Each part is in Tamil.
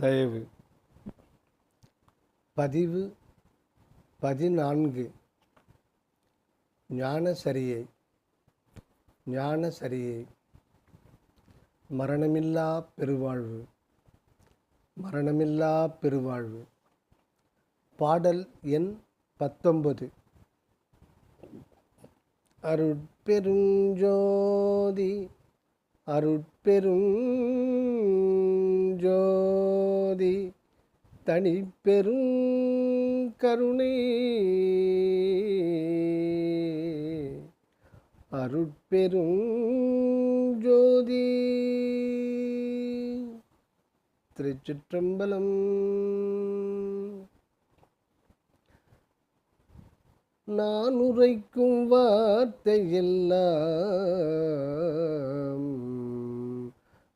தயவு. பதிவு பதினான்கு. ஞானசரியை ஞானசரியை மரணமில்லா பெருவாழ்வு. மரணமில்லா பெருவாழ்வு. பாடல் எண் பத்தொன்பது. அருட்பெருஞ்சோதி அருட்பெரும் ஜோதி தனிப்பெரும் கருணை அருட்பெரும் ஜோதி திருச்சிற்றம்பலம். நான் உரைக்கும் வார்த்தை எல்லாம்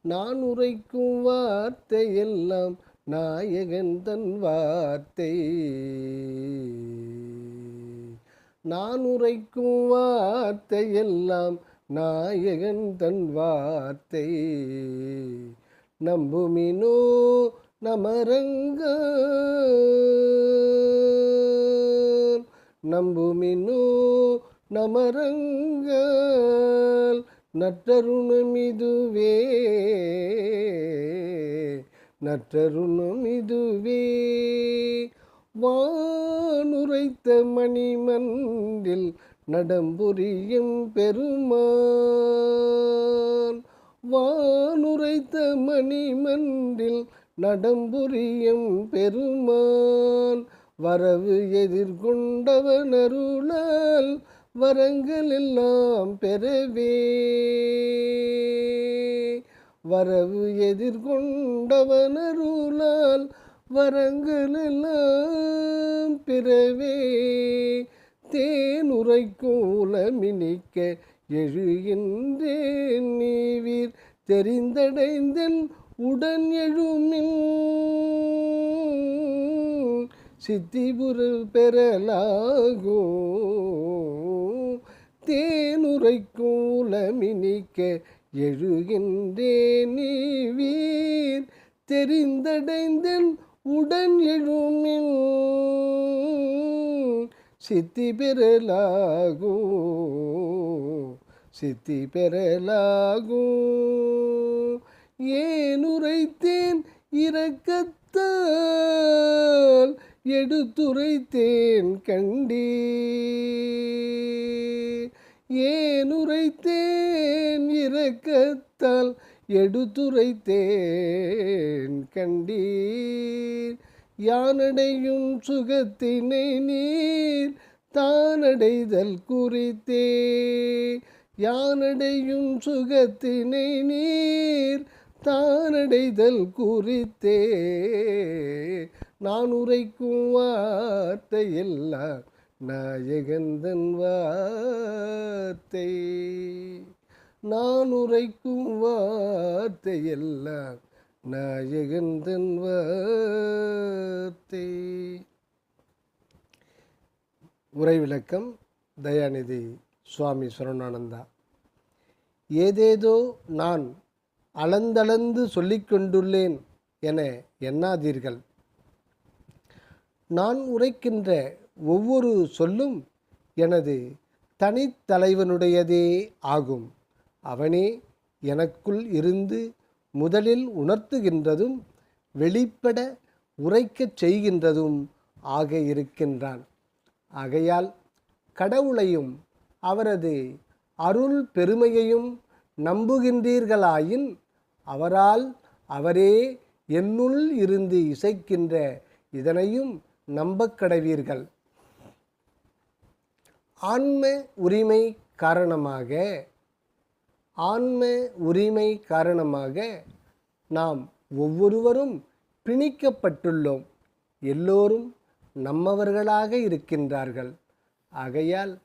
நான் உரைக்கும் வார்த்தை எல்லாம் நாயகன் தன் வார்த்தை. நான் உரைக்கும் வார்த்தை எல்லாம் நாயகன் தன் வார்த்தை. நம்புமினோ நமரங்க. நம்புமினோ நமரங்கள் நற்றருணமிதுவே நற்றருணமிதுவே. வானுரைத்த மணிமன்றில் நடம்புரியும் பெருமான். வானுரைத்த மணிமன்றில் நடம்புரியும் பெருமான். வரவு எதிர்கொண்டவனருளால் அருளால் வரங்கள் எல்லாம் பெறவே. வரவு எதிர்கொண்டவனருளால் வரங்கள் எல்லாம் பிறவே. தேன் உரைக்கூலமினிக்க எழுகின்றேன் நீவீர். தெரிந்தடைந்தன் உடன் எழுமின் சித்திபுரல் பெறலாகோ தேனுரை உலமினிக்க எழுகின்றேன் நீ வீர். தெரிந்தடைந்தன் உடன் எழுமின் சித்தி பெறலாகோ சித்தி பெறலாகோ ஏன் உரைத்தேன் இரக்கத்தால் எடுத்துரைத்தேன் கண்டே. ஏன் உரைத்தேன் இரக்கத்தால்? எடுத்துரைத்தேன் கண்டீர். யானடையும் சுகத்தினை நீர் தானடைதல் குறித்தே. யானடையும் சுகத்தினை நீர் தானடைதல் குறித்தே. நான் உரைக்கும் வார்த்தை எல்லாம் நாயகந்தன் வார்த்தை. நான் உரைக்கும் வார்த்தை எல்லாம் நாயகந்தன் வார்த்தை. உரை விளக்கம் தயாநிதி சுவாமி சரணானந்தா. ஏதேதோ நான் அளந்தளந்து சொல்லிக்கொண்டுள்ளேன் என எண்ணாதீர்கள். நான் உரைக்கின்ற ஒவ்வொரு சொல்லும் எனது தனித்தலைவனுடையதே ஆகும். அவனே எனக்குள் இருந்து முதலில் உணர்த்துகின்றதும் வெளிப்பட உரைக்கச் செய்கின்றதும் ஆக இருக்கின்றான். ஆகையால் கடவுளையும் அவரது அருள் பெருமையையும் நம்புகின்றீர்களாயின் அவரால் அவரே என்னுள் இருந்து இசைக்கின்ற இதனையும் நம்பக்கடைவீர்கள். ஆன்ம உரிமை காரணமாக ஆன்ம உரிமை காரணமாக நாம் ஒவ்வொருவரும் பிணிக்கப்பட்டுள்ளோம். எல்லோரும் நம்மவர்களாக இருக்கின்றார்கள். ஆகையால்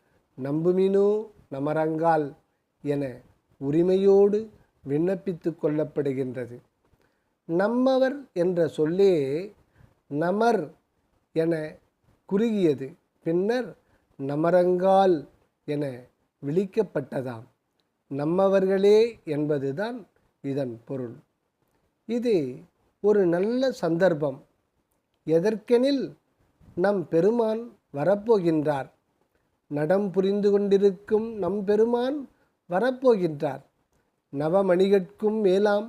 நம்புமினோ நமரங்கால் என உரிமையோடு விண்ணப்பித்து கொள்ளப்படுகின்றது. நம்மவர் என்ற சொல்லே நமர் என குறுகியது. பின்னர் நமரங்கால் என விளிக்கப்பட்டதாம். நம்மவர்களே என்பதுதான் இதன் பொருள். இது ஒரு நல்ல சந்தர்ப்பம். எதற்கெனில் நம் பெருமான் வரப்போகின்றார். நடம் புரிந்து கொண்டிருக்கும் நம் பெருமான் வரப்போகின்றார். நவமணிகட்கும் மேலாம்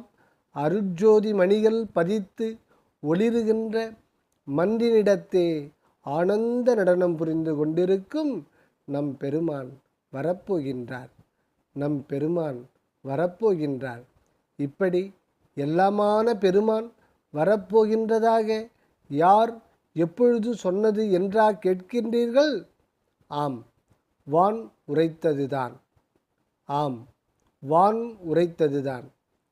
அருட்ஜோதி மணிகள் பதித்து ஒளிருகின்ற மன்றினிடத்தே ஆனந்த நடனம் புரிந்து கொண்டிருக்கும் நம் பெருமான் வரப்போகின்றார். நம் பெருமான் வரப்போகின்றார். இப்படி எல்லாமான பெருமான் வரப்போகின்றதாக யார் எப்பொழுது சொன்னது என்றா கேட்கின்றீர்கள்? ஆம் வான் உரைத்ததுதான். ஆம் வான் உரைத்ததுதான்.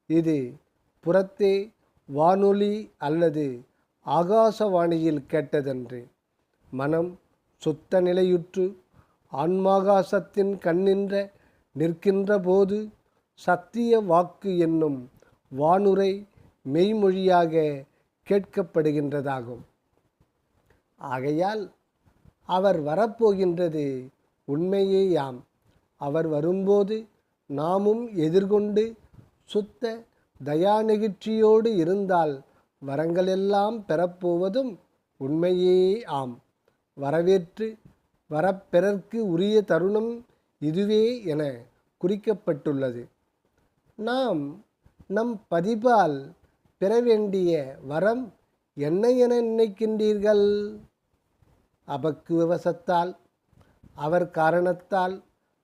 இது புறத்தே வானொலி அல்லது ஆகாசவாணியில் கேட்டதன்று. மனம் சுத்த நிலையுற்று ஆன்மாகாசத்தின் கண்ணின்ற நிற்கின்ற போது சத்திய வாக்கு என்னும் வானுரை மெய்மொழியாக கேட்கப்படுகின்றதாகும். ஆகையால் அவர் வரப்போகின்றது உண்மையேயாம். அவர் வரும்போது நாமும் எதிர்கொண்டு சுத்த தயாநெகிழ்ச்சியோடு இருந்தால் வரங்களெல்லாம் பெறப்போவதும் உண்மையே ஆம். வரவேற்று வரப்பெறற்கு உரிய தருணம் இதுவே என குறிக்கப்பட்டுள்ளது. நாம் நம் பதிபால் பெற வேண்டிய வரம் என்ன என நினைக்கின்றீர்கள்? அபக்குவசத்தால் அவர் காரணத்தால்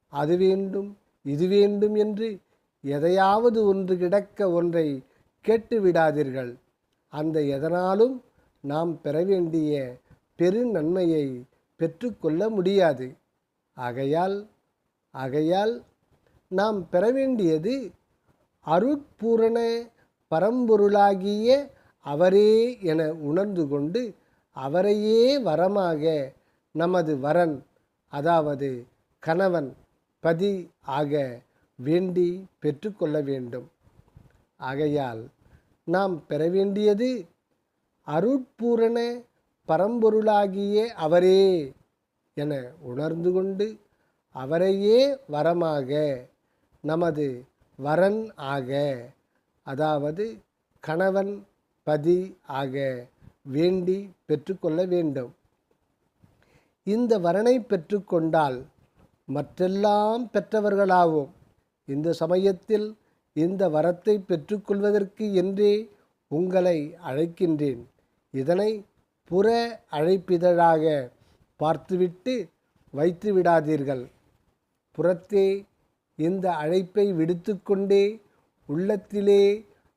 அது வேண்டும் இது வேண்டும் என்று எதையாவது ஒன்று கிடக்க ஒன்றை கேட்டுவிடாதீர்கள். அந்த எதனாலும் நாம் பெற வேண்டிய பெரு நன்மையை பெற்றுக்கொள்ள முடியாது. ஆகையால் ஆகையால் நாம் பெற வேண்டியது அருட்பூரண பரம்பொருளாகிய அவரே என உணர்ந்து கொண்டு அவரையே வரமாக நமது வரன் அதாவது கணவன் பதி ஆக வேண்டி பெற்றுக்கொள்ள வேண்டும். ஆகையால் நாம் பெற வேண்டியது அருட்பூரண பரம்பொருளாகிய அவரே என உணர்ந்து கொண்டு அவரையே வரமாக நமது வரன் ஆக அதாவது கணவன் பதி ஆக வேண்டி பெற்றுக்கொள்ள வேண்டும். இந்த வரனை பெற்றுக்கொண்டால் மற்றெல்லாம் பெற்றவர்களாவோம். இந்த சமயத்தில் இந்த வரத்தை பெற்றுக்கொள்வதற்கு என்றே உங்களை அழைக்கின்றேன். இதனை புற அழைப்பிதழாக பார்த்துவிட்டு வைத்து விடாதீர்கள். புறத்தே இந்த அழைப்பை விடுத்துக்கொண்டே உள்ளத்திலே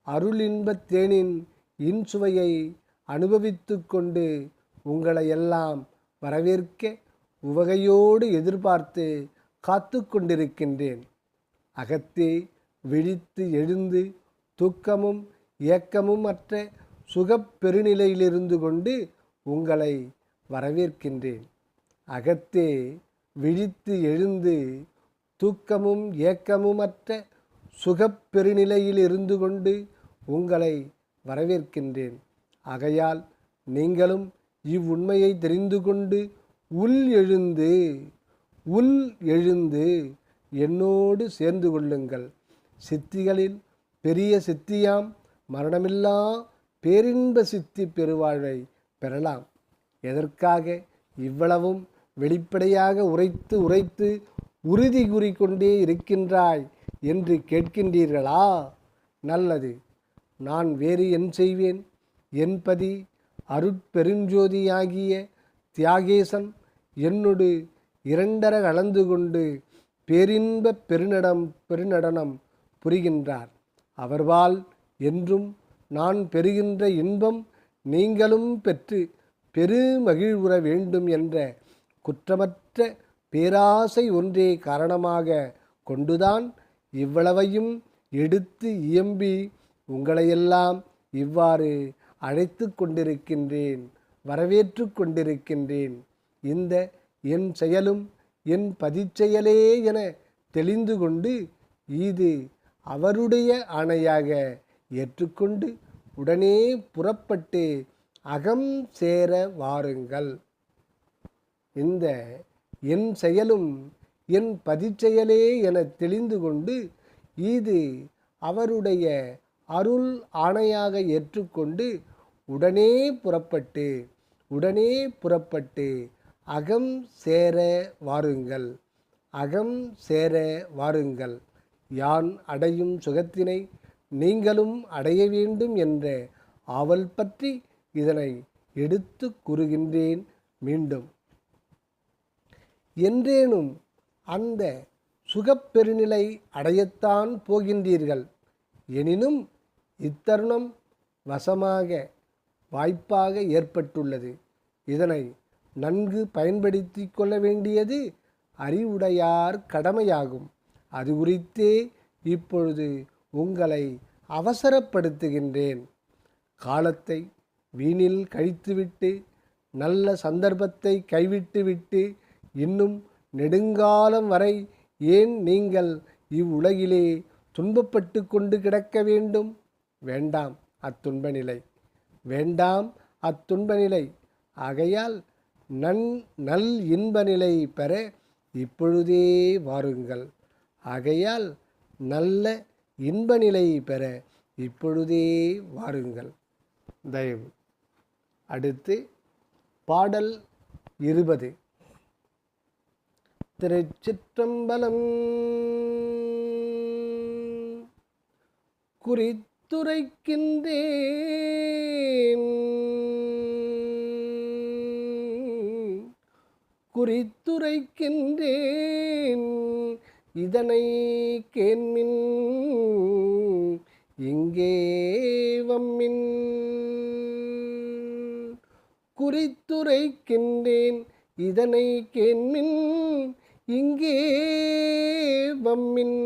அருளின்பத் தேனின் இன்சுவையை அனுபவித்து கொண்டு உங்களை எல்லாம் வரவேற்க உவகையோடு எதிர்பார்த்து காத்து கொண்டிருக்கின்றேன் அகத்தே விழித்து எழுந்து துக்கமும் ஏக்கமும் அற்ற சுகப் பெருநிலையிலிருந்து கொண்டு உங்களை வரவேற்கின்றேன். அகத்தே விழித்து எழுந்து தூக்கமும் ஏக்கமும் சுகப் பெருநிலையில் இருந்து கொண்டு உங்களை வரவேற்கின்றேன். ஆகையால் நீங்களும் இவ்வுண்மையை தெரிந்து கொண்டு உள் எழுந்து உள் எழுந்து என்னோடு சேர்ந்து கொள்ளுங்கள். சித்திகளில் பெரிய சித்தியாம் மரணமில்லா பேரின்ப சித்தி பெருவாழ்வை பெறலாம். எதற்காக? இவ்வளவும் வெளிப்படையாக உரைத்து உரைத்து உறுதி கூறிக்கொண்டே இருக்கின்றாய் என்று கேட்கின்றீர்களா? நல்லது. நான் வேறு என் செய்வேன்? என்பதி அருட்பெருஞ்சோதியாகிய தியாகேசன் என்னோடு இரண்டர கலந்து கொண்டு பேரின்ப பெருநடம் பெருநடனம் புரிகின்றார். அவர்வால் என்றும் நான் பெறுகின்ற இன்பம் நீங்களும் பெற்று பெருமகிழ்வுற வேண்டும் என்ற குற்றமற்ற பேராசை ஒன்றே காரணமாக கொண்டுதான் இவ்வளவையும் எடுத்து இயம்பி உங்களையெல்லாம் இவ்வாறு அழைத்து கொண்டிருக்கின்றேன் வரவேற்று கொண்டிருக்கின்றேன். இந்த என் செயலும் என் பதிச்செயலே என தெளிந்து கொண்டு இது அவருடைய ஆணையாக ஏற்றுக்கொண்டு உடனே புறப்பட்டு அகம் சேர வாருங்கள். இந்த என் செயலும் என் பதிச்செயலே என தெளிந்து கொண்டு இது அவருடைய அருள் ஆணையாக ஏற்றுக்கொண்டு உடனே புறப்பட்டு உடனே புறப்பட்டு அகம் சேர வாருங்கள். அகம் சேர வாருங்கள். யான் அடையும் சுகத்தினை நீங்களும் அடைய வேண்டும் என்ற ஆவல் பற்றி இதனை எடுத்து கூறுகின்றேன் மீண்டும். என்றேனும் அந்த சுகப்பெருநிலை அடையத்தான் போகின்றீர்கள். எனினும் இத்தருணம் வசமாக வாய்ப்பாக ஏற்பட்டுள்ளது. இதனை நன்கு பயன்படுத்தி கொள்ள வேண்டியது அறிவுடையார் கடமையாகும். அது குறித்தே இப்பொழுது உங்களை அவசரப்படுத்துகின்றேன். காலத்தை வீணில் கழித்துவிட்டு நல்ல சந்தர்ப்பத்தை கைவிட்டுவிட்டு இன்னும் நெடுங்காலம் வரை ஏன் நீங்கள் இவ்வுலகிலே துன்பப்பட்டு கொண்டு கிடக்க வேண்டும்? வேண்டாம் அத்துன்ப நிலை வேண்டாம் அத்துன்ப நிலை ஆகையால் நன் நல் இன்ப நிலை பெற இப்பொழுதே வாருங்கள். ஆகையால் நல்ல இன்ப நிலையை பெற இப்பொழுதே வாருங்கள். தயவு. அடுத்து பாடல் இருபது. திருச்சிற்றம்பலம் குறித்துரைக்கின்றேன். குறித்துரைக்கின்றேன். இதனை கேன்மின் இங்கே வம்மின் குறித்துரைக்கின்றேன் இதனை கேன்மின் இங்கே வம்மின்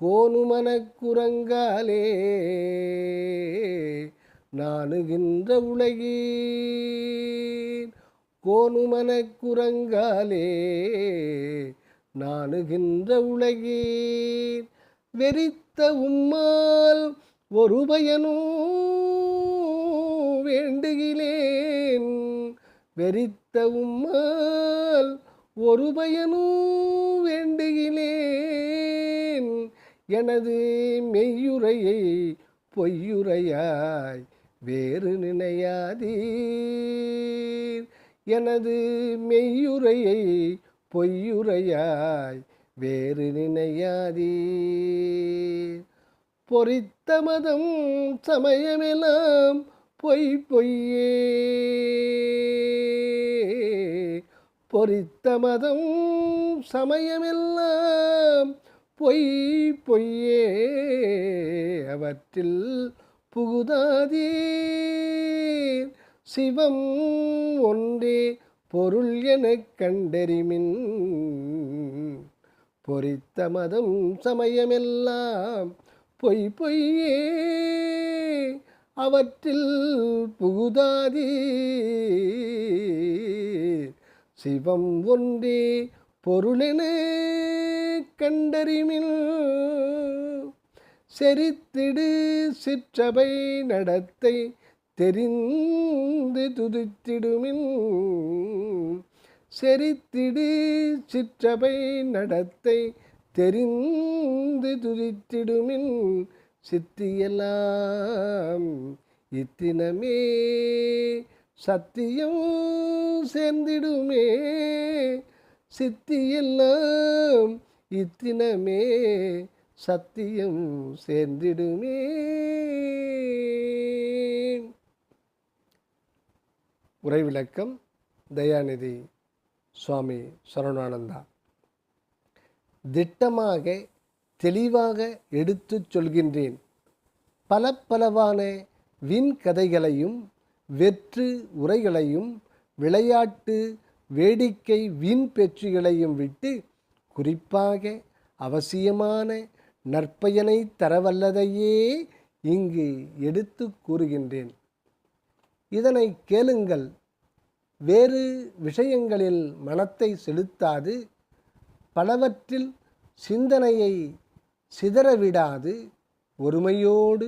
கோணுமனக்குரங்காலே நாணுகின்ற உலகீர் கோணுமனக்குரங்காலே நாணுகின்ற உலகீர் வெறித்த உம்மால் ஒரு பயனோ வேண்டுகிலேன் வெறித்த உம்மால் ஒரு பயனோ வேண்டுகிலேன் எனது மெய்யுரையை பொய்யுரையாய் வேறு நினையாதீர். எனது மெய்யுரையை பொய்யுரையாய் வேறு நினையாதீர் பொறித்த மதம் சமயமெல்லாம் பொய் பொய்யே. பொறித்த மதம் சமயமெல்லாம் பொய் பொய்யே. அவற்றில் புகுதாதீர். சிவம் ஒன்றே பொருள் என கண்டறிமின். பொறித்த மதம் சமயமெல்லாம் பொய் பொய்யே. அவற்றில் புகுதாதி. சிவம் ஒன்றே பொருளென கண்டறிமில் செரித்திடு சிற்றபை நடத்தை தெரிந்து துதித்திடுமின். செரித்திடு சிற்றபை நடத்தை தெரிந்து துதித்திடுமின். சித்தியெல்லாம் இத்தினமே சத்தியம் சேர்ந்திடுமே. சித்தியெல்லாம் இத்தினமே சத்தியம் சேர்ந்திடுமே. உரைவிளக்கம் தயாநிதி சுவாமி சரவணானந்தா திட்டமாக தெளிவாக எடுத்துச் சொல்கின்றேன். பல பலவான வின் கதைகளையும் வெற்று உரைகளையும் விளையாட்டு வேடிக்கை வீண் பெற்றுகளையும் விட்டு குறிப்பாக அவசியமான நற்பயனை தரவல்லதையே இங்கு எடுத்து கூறுகின்றேன். இதனை கேளுங்கள். வேறு விஷயங்களில் மனத்தை செலுத்தாது. பலவற்றில் சிந்தனையை சிதறவிடாது. ஒருமையோடு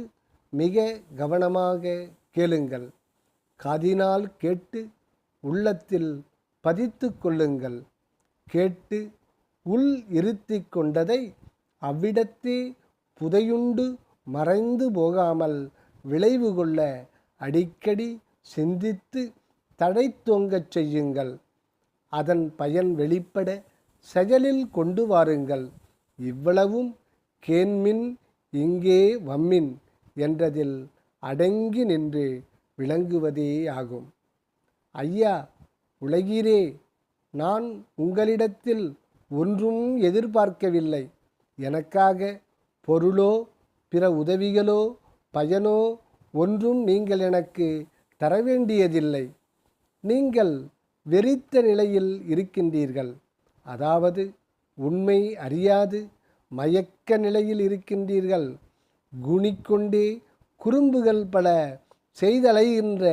மிக கவனமாக கேளுங்கள். காதினால் கேட்டு உள்ளத்தில் பதித்து கொள்ளுங்கள். கேட்டு உள் இருத்தி கொண்டதை அவ்விடத்தே புதையுண்டு மறைந்து போகாமல் விளைவு கொள்ள அடிக்கடி சிந்தித்து தடை தொங்கச் செய்யுங்கள். அதன் பயன் வெளிப்பட செயலில் கொண்டு வாருங்கள். இவ்வளவும் கேன்மின் இங்கே வம்மின் என்றதில் அடங்கி நின்று விளங்குவதே ஆகும் ஐயா உலகீரே நான் உங்களிடத்தில் ஒன்றும் எதிர்பார்க்கவில்லை. எனக்காக பொருளோ பிற உதவிகளோ பயனோ ஒன்றும் நீங்கள் எனக்கு தர வேண்டியதில்லை நீங்கள் வெறித்த நிலையில் இருக்கின்றீர்கள். அதாவது உண்மை அறியாது மயக்க நிலையில் இருக்கின்றீர்கள். குணிக்கொண்டே குறும்புகள் பல செய்தலைகின்ற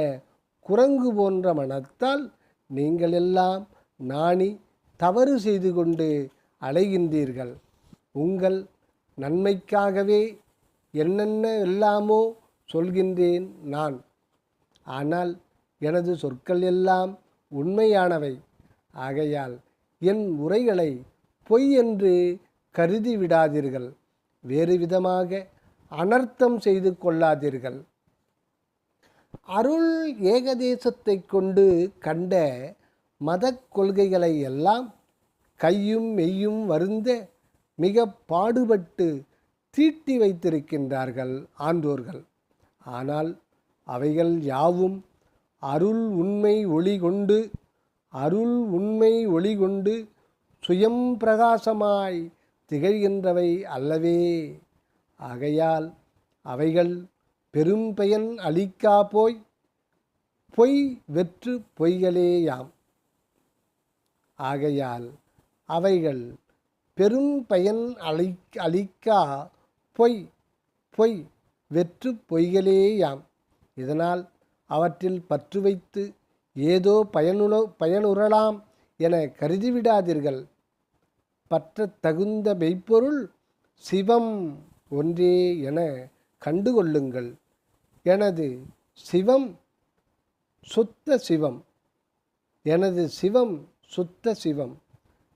குரங்கு போன்ற மனத்தால் நீங்கள் எல்லாம் நாணி தவறு செய்து கொண்டு அலைகின்றீர்கள். உங்கள் நன்மைக்காகவே என்னென்ன எல்லாமோ சொல்கின்றேன் நான். ஆனால் எனது சொற்கள் எல்லாம் உண்மையானவை. ஆகையால் என் உரைகளை பொய் என்று கருதி விடாதீர்கள். வேறு விதமாக அனர்த்தம் செய்து கொள்ளாதீர்கள். அருள் ஏகதேசத்தை கொண்டு கண்ட மத கொள்கைகளை எல்லாம் கையும் மெய்யும் வருந்த மிக பாடுபட்டு தீட்டி வைத்திருக்கின்றார்கள் ஆன்றோர்கள் ஆனால் அவைகள் யாவும் அருள் உண்மை ஒளி கொண்டு அருள் உண்மை ஒளி கொண்டு சுயம் பிரகாசமாய் திகழ்கின்றவை அல்லவே. ஆகையால் அவைகள் பெரும் பயன் அளிக்கா போய் பொய் வெற்று பொய்களேயாம் ஆகையால் அவைகள் பெரும் பயன் அளி அளிக்கா பொய் பொய் வெற்று பொய்களேயாம் இதனால் அவற்றில் பற்று வைத்து ஏதோ பயனுள பயனுறலாம் என கருதிவிடாதீர்கள். பற்ற தகுந்த மெய்ப்பொருள் சிவம் ஒன்றே என கண்டுகொள்ளுங்கள். எனது சிவம் சுத்த சிவம். எனது சிவம் சுத்த சிவம்.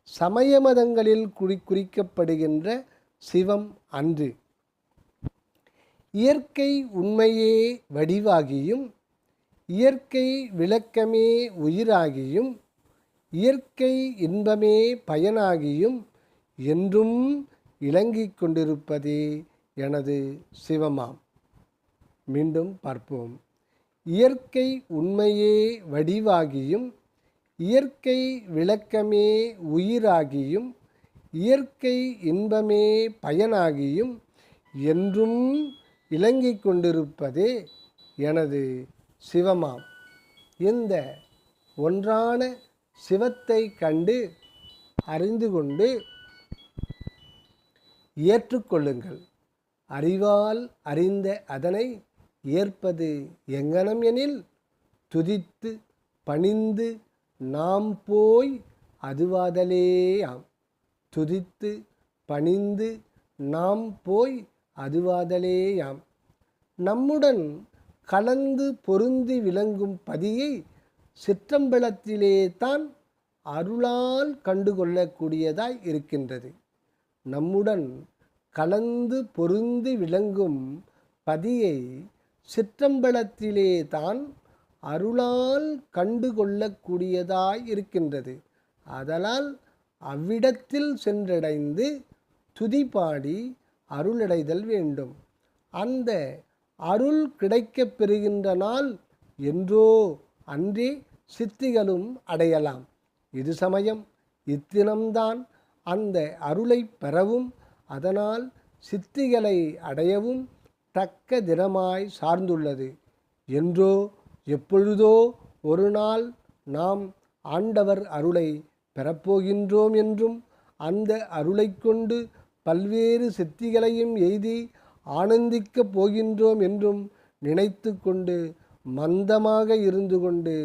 சமய மதங்களில் குறி குறிக்கப்படுகின்ற சிவம் அன்று. இயற்கை உண்மையே வடிவாகியும் இயற்கை விளக்கமே உயிராகியும் இயற்கை இன்பமே பயனாகியும் என்றும் இலங்கிக் கொண்டிருப்பதே எனது சிவமாம். மீண்டும் பார்ப்போம். இயற்கை உண்மையே வடிவாகியும் இயற்கை விளக்கமே உயிராகியும் இயற்கை இன்பமே பயனாகியும் என்றும் இலங்கிக் கொண்டிருப்பதே எனது சிவமாம். இந்த ஒன்றான சிவத்தை கண்டு அறிந்து கொண்டு ஏற்றுக்கொள்ளுங்கள் அறிவால் அறிந்த அதனை ஏற்பது எங்கனம் எனில் துதித்து பணிந்து நாம் போய் அதுவாதலேயாம். துதித்து பணிந்து நாம் போய் அதுவாதலேயாம். நம்முடன் கலந்து பொருந்தி விளங்கும் பதியை சிற்றம்பலத்திலே தான் அருளால் கண்டுகொள்ளக்கூடியதாய் இருக்கின்றது. நம்முடன் கலந்து பொருந்தி விளங்கும் பதியை சிற்றம்பலத்திலே தான் அருளால் கண்டுகொள்ளக்கூடியதாய் இருக்கின்றது. அதனால் அவ்விடத்தில் சென்றடைந்து துதிபாடி அருளடைதல் வேண்டும். அந்த அருள் கிடைக்கப் பெறுகின்ற நாள் என்றோ அன்றே சித்திகளும் அடையலாம். இது சமயம். இத்தினம்தான் அந்த அருளை பெறவும் அதனால் சித்திகளை அடையவும் தக்க தினமாய் சார்ந்துள்ளது. என்றோ எப்பொழுதோ ஒரு நாள் நாம் ஆண்டவர் அருளை பெறப்போகின்றோம் என்றும் அந்த அருளை கொண்டு பல்வேறு சித்திகளையும் எய்தி ஆனந்திக்கப் போகின்றோம் என்றும் நினைத்து கொண்டு மந்தமாக இருந்து கொண்டு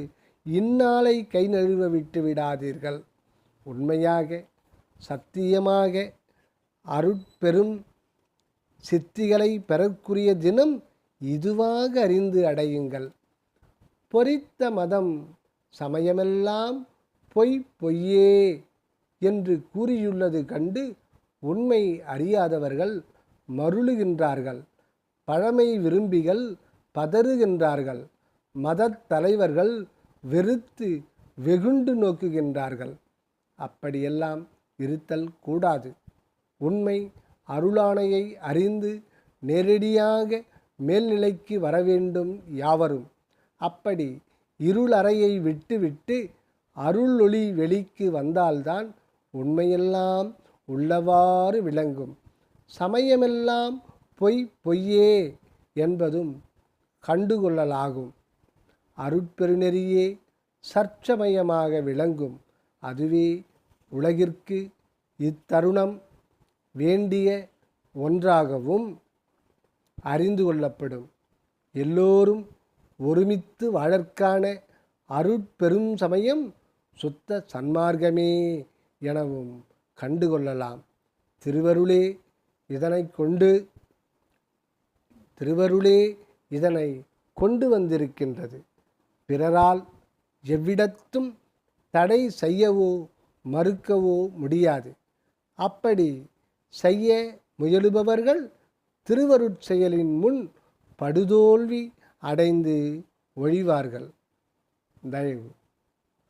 இந்நாளை கை நழுவ விட்டு விடாதீர்கள். உண்மையாக சத்தியமாக அருட்பெரும் சித்திகளை பெறக்கூடிய தினம் இதுவாக அறிந்து அடையுங்கள். பொறித்த மதம் சமயமெல்லாம் பொய் பொய்யே என்று கூறியுள்ளது கண்டு உண்மை அறியாதவர்கள் மருளுகின்றார்கள். பழமை விரும்பிகள் பதறுகின்றார்கள். மதத் தலைவர்கள் வெறுத்து வெகுண்டு நோக்குகின்றார்கள். அப்படியெல்லாம் இருத்தல் கூடாது. உண்மை அருளானையை அறிந்து நேரடியாக மேல்நிலைக்கு வர வேண்டும் யாவரும். அப்படி இருளறையை விட்டுவிட்டு அருள் ஒளி வெளிக்கு வந்தால்தான் உண்மையெல்லாம் உள்ளவாறு விளங்கும். சமயமெல்லாம் பொய் பொய்யே என்பதும் கண்டுகொள்ளலாகும். அருட்பெருநெறியே சர்ச்சமயமாக விளங்கும். அதுவே உலகிற்கு இத்தருணம் வேண்டிய ஒன்றாகவும் அறிந்து கொள்ளப்படும். எல்லோரும் ஒருமித்து வாழற்கான அருட்பெரும் சமயம் சுத்த சன்மார்க்கமே எனவும் கண்டுகொள்ளலாம் திருவருளே இதனை கொண்டு திருவருளே இதனை கொண்டு வந்திருக்கின்றது. பிறரால் எவ்விடத்தும் தடை செய்யவோ மறுக்கவோ முடியாது. அப்படி செய்ய முயலுபவர்கள் திருவருட்செயலின் முன் படுதோல்வி அடைந்து ஒழிவார்கள். தயவு.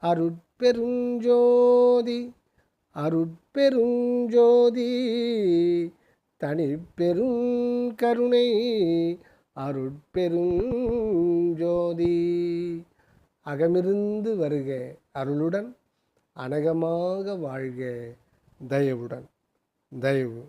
அருட்பெருஞ்சோதி. அருட்பெருஞ்சோதி தனிப்பெருங்கருணை அருட்பெருஞ்சோதி அகமிருந்து வருக அருளுடன் அனகமாக வாழ்க தயவுடன். தயவு.